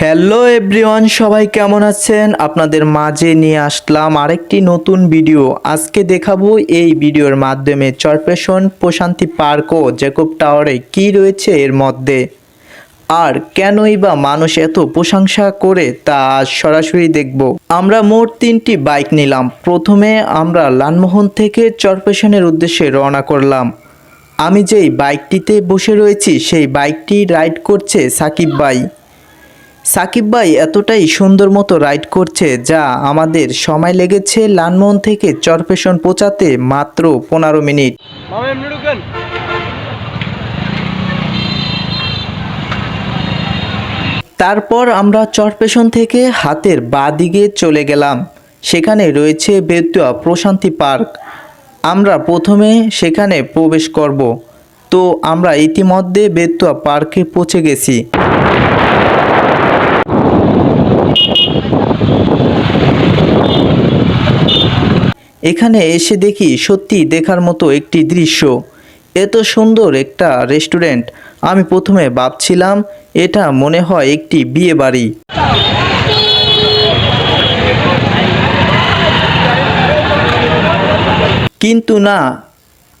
Hello everyone সবাই কেমন আছেন? আপনাদের মাঝে নিয়ে আসলাম আরেকটি নতুন ভিডিও আজকে দেখাবো এই ভিডিওর মাধ্যমে চরপেশন প্রশান্তি পার্ক ও জ্যাকব টাওয়ারে কি রয়েছে এর মধ্যে। আর কেনই বা মানুষ এত প্রশংসা করে তা আজ সরাসরি দেখব। আমরা মোট তিনটি বাইক নিলাম। প্রথমে আমরা লালমোহন থেকে চরপেশনের উদ্দেশ্যে রওনা করলাম। আমি যেই বাইকটিতে বসে রয়েছি, সেই বাইকটি রাইড করছে সাকিব ভাই। সাকিব ভাই এতটাই সুন্দর মতো রাইড করছে যা আমাদের সময় লেগেছে লালমোহন থেকে চরপেশন পৌঁছাতে মাত্র পনেরো মিনিট। তারপর আমরা চরপেশন থেকে হাতের বাঁ দিকে চলে গেলাম। সেখানে রয়েছে বেতুয়া প্রশান্তি পার্ক। আমরা প্রথমে সেখানে প্রবেশ করব। তো আমরা ইতিমধ্যে বেতুয়া পার্কে পৌঁছে গেছি। এখানে এসে দেখি সত্যি দেখার মতো একটি দৃশ্য। এত সুন্দর একটা রেস্টুরেন্ট। আমি প্রথমে ভাবছিলাম, এটা মনে হয় একটি বিয়ে বাড়ি। কিন্তু না,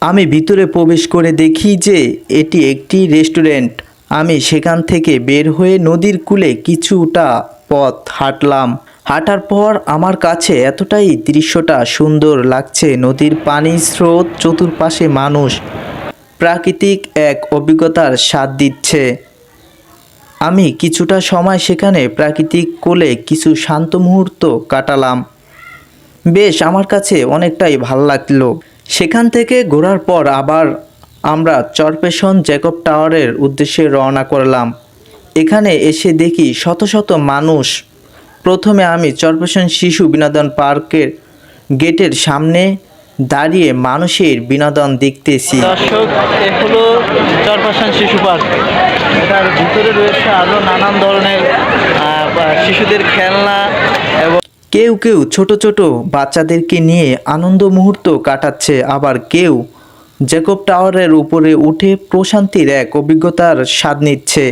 আমি ভিতরে প্রবেশ করে দেখি যে এটি একটি রেস্টুরেন্ট। আমি সেখান থেকে বের হয়ে নদীর কূলে কিছুটা পথ হাঁটলাম। হাঁটার পর আমার কাছে এতটাই দৃশ্যটা সুন্দর লাগছে। নদীর পানির স্রোত চতুর্পাশে মানুষ প্রাকৃতিক এক অভিজ্ঞতার স্বাদ দিচ্ছে। আমি কিছুটা সময় সেখানে প্রাকৃতিক কোলে কিছু শান্ত মুহূর্ত কাটালাম। বেশ, আমার কাছে অনেকটাই ভালো লাগল। সেখান থেকে ঘোরার পর আবার আমরা চরপেশন জ্যাকব টাওয়ারের উদ্দেশ্যে রওনা করলাম। এখানে এসে দেখি শত শত মানুষ প্রথমে আমি চরপেশন শিশু বিনোদন পার্কের গেটের সামনে দাঁড়িয়ে মানুষের বিনোদন দেখতেছি। দর্শক এ হলো চরপাশান শিশু পার্ক। এটার ভিতরে রয়েছে আরও নানান ধরনের শিশুদের খেলনা এবং কেউ কেউ ছোট ছোট বাচ্চাদেরকে নিয়ে আনন্দ মুহূর্ত কাটাচ্ছে আবার কেউ জ্যাকব টাওয়ারের উপরে উঠে প্রশান্তির এক অভিজ্ঞতার স্বাদ নিচ্ছে।